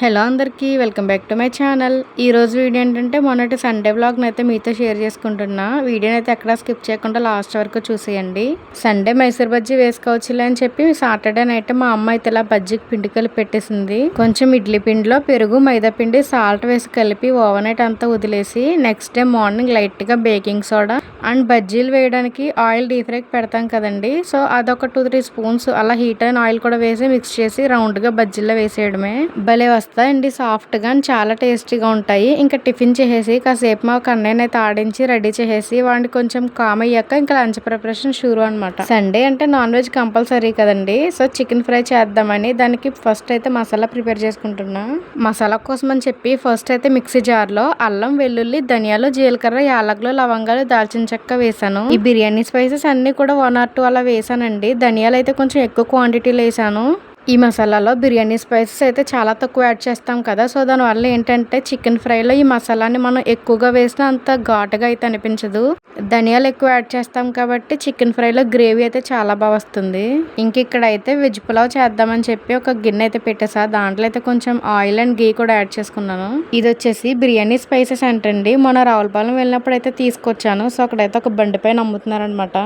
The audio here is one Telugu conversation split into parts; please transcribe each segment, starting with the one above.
హలో అందరికీ welcome back to my channel. ఈ రోజు వీడియో ఏంటంటే మొన్నటి సండే వ్లాగ్ని అయితే మీతో షేర్ చేసుకుంటున్నా. వీడియోని అయితే ఎక్కడ స్కిప్ చేయకుండా లాస్ట్ వరకు చూసేయండి. సండే మైసూర్ బజ్జీ వేసుకోవచ్చులే అని చెప్పి సాటర్డే నైట్ మా అమ్మ అయితే ఇలా బజ్జీకి పిండి కలిపి పెట్టేసింది. కొంచెం ఇడ్లీ పిండిలో పెరుగు మైదా పిండి సాల్ట్ వేసి కలిపి ఓవర్ నైట్ అంతా వదిలేసి నెక్స్ట్ డే మార్నింగ్ లైట్గా బేకింగ్ సోడా అండ్ బజ్జీలు వేయడానికి ఆయిల్ డీప్ ఫ్రైకి పెడతాం కదండి. సో అదొక టూ త్రీ స్పూన్స్ అలా హీట్ అయిన ఆయిల్ కూడా వేసి మిక్స్ చేసి రౌండ్గా బజ్జీల్లో వేసేయడమే. భలే వస్తాయండి సాఫ్ట్గా చాలా టేస్టీగా ఉంటాయి. ఇంకా టిఫిన్ చేసేసి కాసేపు మా కన్నయ్యని అయితే ఆడించి రెడీ చేసేసి వాడిని కొంచెం కామ్ అయ్యాక ఇంకా లంచ్ ప్రిపరేషన్ షూరు అనమాట సండే అంటే నాన్ వెజ్ కంపల్సరీ కదండి. సో చికెన్ ఫ్రై చేద్దామని దానికి ఫస్ట్ అయితే మసాలా ప్రిపేర్ చేసుకుంటున్నా. మసాలా కోసం అని చెప్పి ఫస్ట్ అయితే మిక్సీ జార్లో అల్లం వెల్లుల్లి ధనియాలు జీలకర్ర యాలకులు లవంగాలు దాల్చిన చెక్క వేసాను. ఈ బిర్యానీ స్పైసెస్ అన్ని కూడా వన్ ఆర్ టూ అలా వేసానండి. ధనియాలు అయితే కొంచెం ఎక్కువ క్వాంటిటీలో వేసాను. ఈ మసాలాలో బిర్యానీ స్పైసెస్ అయితే చాలా తక్కువ యాడ్ చేస్తాం కదా. సో దానివల్ల ఏంటంటే చికెన్ ఫ్రైలో ఈ మసాలాని మనం ఎక్కువగా వేసినా అంత ఘాటుగా అయితే అనిపించదు. ధనియాలు ఎక్కువ యాడ్ చేస్తాం కాబట్టి చికెన్ ఫ్రైలో గ్రేవీ అయితే చాలా బాగా వస్తుంది. ఇంక ఇక్కడ అయితే వెజ్ పులావ్ చేద్దామని చెప్పి ఒక గిన్నె అయితే పెట్టేసా. దాంట్లో అయితే కొంచెం ఆయిల్ అండ్ గీ కూడా యాడ్ చేసుకున్నాను. ఇది వచ్చేసి బిర్యానీ స్పైసెస్ అంటండి. మన రావులపాలెం వెళ్ళినప్పుడు అయితే తీసుకొచ్చాను. సో అక్కడైతే ఒక బండి పైన అమ్ముతున్నారనమాట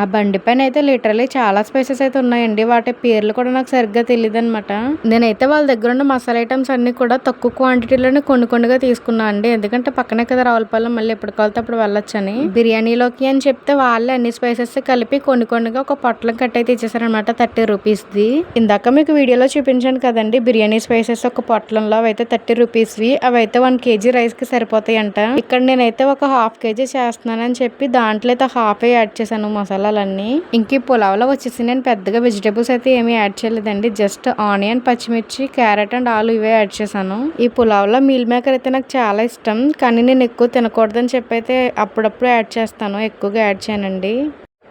ఆ బండి పైన అయితే లిటరలీ చాలా స్పైసెస్ అయితే ఉన్నాయండి. వాటి పేర్లు కూడా నాకు సరిగ్గా తెలియదు అనమాట నేనైతే వాళ్ళ దగ్గర ఉన్న మసాలా ఐటమ్స్ అన్ని కూడా తక్కువ క్వాంటిటీలోనే కొన్ని కొన్నిగా తీసుకున్నా అండి. ఎందుకంటే పక్కనే కదా రావులపాలెం మళ్ళీ ఎప్పుడు కావాలితే అప్పుడు వెళ్ళొచ్చని. బిర్యానీలోకి అని చెప్తే వాళ్ళే అన్ని స్పైసెస్ కలిపి కొన్ని కొన్నిగా ఒక పొట్లం కట్ అయితే ఇచ్చేసారనమాట థర్టీ రూపీస్ది. ఇందాక మీకు వీడియోలో చూపించాను కదండి బిర్యానీ స్పైసెస్ ఒక పొట్లంలో అయితే థర్టీ రూపీస్వి. అవి అయితే వన్ కేజీ రైస్కి సరిపోతాయి అంట ఇక్కడ నేనైతే ఒక హాఫ్ కేజీ చేస్తున్నానని చెప్పి దాంట్లో అయితే హాఫ్ యాడ్ చేశాను మసాలాలన్నీ. ఇంక ఈ పులావ్లో వచ్చేసి నేను పెద్దగా వెజిటేబుల్స్ అయితే ఏమీ యాడ్ చేయలేదండి. జస్ట్ ఆనియన్ పచ్చిమిర్చి క్యారెట్ అండ్ ఆలు ఇవే యాడ్ చేశాను. ఈ పులావ్లో మీల్ మేకర్ అయితే నాకు చాలా ఇష్టం కానీ నేను ఎక్కువ తినకూడదని చెప్పి అయితే అప్పుడప్పుడు యాడ్ చేస్తాను ఎక్కువగా యాడ్ చేయనండి.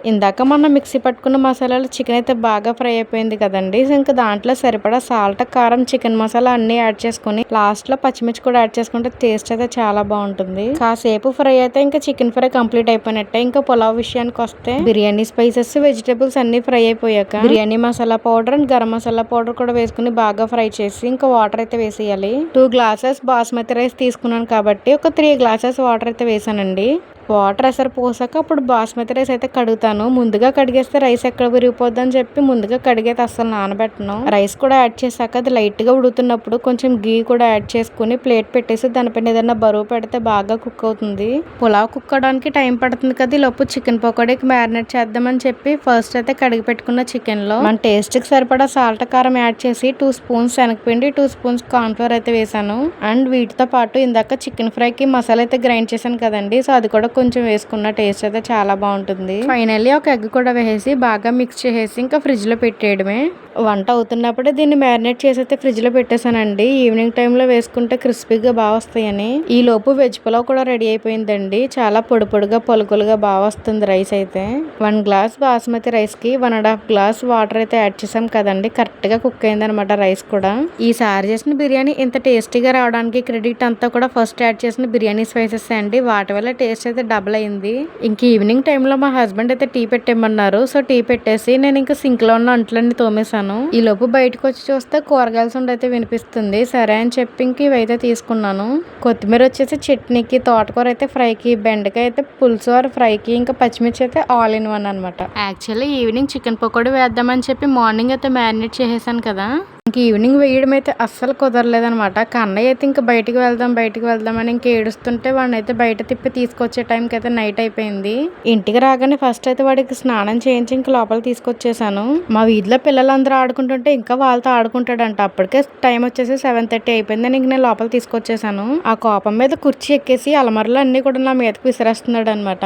ఇందాక మనం మిక్సీ పట్టుకున్న మసాలాలు చికెన్ అయితే బాగా ఫ్రై అయిపోయింది కదండి. ఇంకా దాంట్లో సరిపడా సాల్ట్ కారం చికెన్ మసాలా అన్ని యాడ్ చేసుకుని లాస్ట్లో పచ్చిమిర్చి కూడా యాడ్ చేసుకుంటే టేస్ట్ అయితే చాలా బాగుంటుంది. కాసేపు ఫ్రై అయితే ఇంకా చికెన్ ఫ్రై కంప్లీట్ అయిపోయినట్టే. ఇంకా పులావ్ విషయానికి వస్తే బిర్యానీ స్పైసెస్ వెజిటేబుల్స్ అన్ని ఫ్రై అయిపోయాక biryani masala powder and garam masala powder కూడా వేసుకుని బాగా ఫ్రై చేసి ఇంకా వాటర్ అయితే వేసేయాలి. టూ గ్లాసెస్ బాస్మతి రైస్ తీసుకున్నాను కాబట్టి ఒక త్రీ గ్లాసెస్ వాటర్ అయితే వేసానండి. వాటర్ ఎసరు పోసాక అప్పుడు బాస్మతి రైస్ అయితే కడుగుతాను. ముందుగా కడిగేస్తే రైస్ ఎక్కడ విరిగిపోద్ది అని చెప్పి ముందుగా కడిగైతే అసలు నానబెట్టను. రైస్ కూడా యాడ్ చేశాక అది లైట్గా ఉడుతున్నప్పుడు కొంచెం గీ కూడా యాడ్ చేసుకుని ప్లేట్ పెట్టేసి దానిపైన ఏదైనా బరువు పెడితే బాగా కుక్ అవుతుంది. పులావ్ కుక్ అవడానికి టైం పడుతుంది కదా లోపు చికెన్ పకోడీకి మ్యారినేట్ చేద్దామని చెప్పి ఫస్ట్ అయితే కడిగి పెట్టుకున్న చికెన్లో మన టేస్ట్కి సరిపడా సాల్ట్ కారం యాడ్ చేసి టూ స్పూన్స్ శనగపిండి టూ స్పూన్స్ కార్న్ఫ్లవర్ అయితే వేసాను అండ్ వీటితో పాటు ఇందాక చికెన్ ఫ్రైకి మసాలా అయితే గ్రైండ్ చేశాను కదండి సో అది కూడా కొంచెం వేసుకున్న టేస్ట్ అయితే చాలా బాగుంటుంది. ఫైనల్లీ ఒక ఎగ్ కూడా వేసి బాగా మిక్స్ చేసేసి ఇంకా ఫ్రిడ్జ్లో పెట్టేయడమే. వంట అవుతున్నప్పుడే దీన్ని మ్యారినేట్ చేసి అయితే ఫ్రిడ్జ్లో పెట్టేశానండి. ఈవినింగ్ టైంలో వేసుకుంటే క్రిస్పీగా బాగా వస్తాయని. ఈ లోపు వెజ్ పులావ్ కూడా రెడీ అయిపోయిందండి. చాలా పొడి పొడిగా పొలుకులుగా బాగా వస్తుంది రైస్ అయితే. వన్ గ్లాస్ బాస్మతి రైస్కి one and half glass water అయితే యాడ్ చేసాం కదండి. కరెక్ట్గా కుక్ అయింది అనమాట రైస్ కూడా. ఈసారి చేసిన బిర్యానీ ఇంత టేస్టీగా రావడానికి క్రెడిట్ అంతా కూడా ఫస్ట్ యాడ్ చేసిన బిర్యానీ స్పైసెస్ అండి. వాటి వల్ల టేస్ట్ అయితే డబుల్ అయింది ఇంక ఈవినింగ్ టైంలో మా హస్బెండ్ అయితే టీ పెట్టేయమన్నారు సో టీ పెట్టేసి నేను ఇంకా సింక్లో ఉన్న అంట్లన్నీ తోమేశాను. ఈ లోపు బయటకు వచ్చి చూస్తే కూరగాయల సౌండ్ అయితే వినిపిస్తుంది. సరే అని చెప్పి ఇంక ఇవైతే తీసుకున్నాను. కొత్తిమీర వచ్చేసి చట్నీకి తోటకూర అయితే ఫ్రైకి బెండకాయ అయితే పులుసు ఆర్ ఫ్రైకి ఇంకా పచ్చిమిర్చి అయితే ఆల్ ఇన్ వన్ అనమాట యాక్చువల్లీ ఈవినింగ్ చికెన్ పకోడీ వేద్దామని చెప్పి మార్నింగ్ అయితే మ్యారినేట్ చేసేసాను కదా. ఇంక ఈవినింగ్ వేయడం అయితే అస్సలు కుదరలేదనమాట. కన్నయ్య అయితే ఇంకా బయటికి వెళ్దాం బయటికి వెళ్దాం అని ఇంక ఏడుస్తుంటే వాడిని అయితే బయట తిప్పి తీసుకొచ్చే టైంకి అయితే నైట్ అయిపోయింది. ఇంటికి రాగానే ఫస్ట్ అయితే వాడికి స్నానం చేయించి ఇంక లోపల తీసుకొచ్చేసాను. మా వీధిలో పిల్లలందరూ ఆడుకుంటుంటే ఇంకా వాళ్ళతో ఆడుకుంటాడంట. అప్పటికే టైం వచ్చేసి సెవెన్ థర్టీ అయిపోయిందని ఇంక నేను లోపల తీసుకొచ్చేసాను. ఆ కోపం మీద కుర్చీ ఎక్కేసి అలమరలు అన్నీ కూడా నా మీదకి విసిరేస్తున్నాడు అనమాట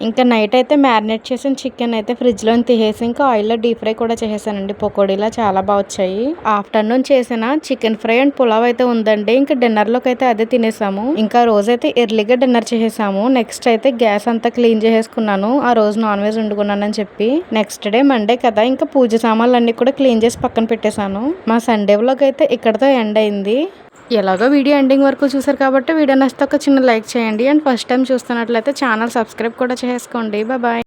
ఇంకా నైట్ అయితే మ్యారినేట్ చేసిన చికెన్ అయితే ఫ్రిడ్జ్లో తీసేసి ఇంకా ఆయిల్లో డీప్ ఫ్రై కూడా చేసేసానండి. పకోడీలా చాలా బాగా వచ్చాయి. ఆఫ్టర్నూన్ చేసిన చికెన్ ఫ్రై అండ్ పులావ్ అయితే ఉందండి. ఇంకా డిన్నర్లోకి అయితే అదే తినేసాము. ఇంకా రోజైతే ఎర్లీగా డిన్నర్ చేసేసాము. నెక్స్ట్ అయితే గ్యాస్ అంతా క్లీన్ చేసేసుకున్నాను. ఆ రోజు నాన్ వెజ్ వండుకున్నానని చెప్పి. నెక్స్ట్ డే మండే కదా ఇంకా పూజ సామాన్లు అన్నీ కూడా క్లీన్ చేసి పక్కన పెట్టేశాను. మా సండే వ్లాగ్ అయితే ఇక్కడతో ఎండ్ అయింది. ఎలాగో వీడియో ఎండింగ్ వరకు చూసారు కాబట్టి వీడియో నచ్చితే ఒక చిన్న లైక్ చేయండి. అండ్ ఫస్ట్ టైం చూస్తున్నట్లయితే ఛానల్ సబ్స్క్రైబ్ కూడా చేసుకోండి. బాయ్.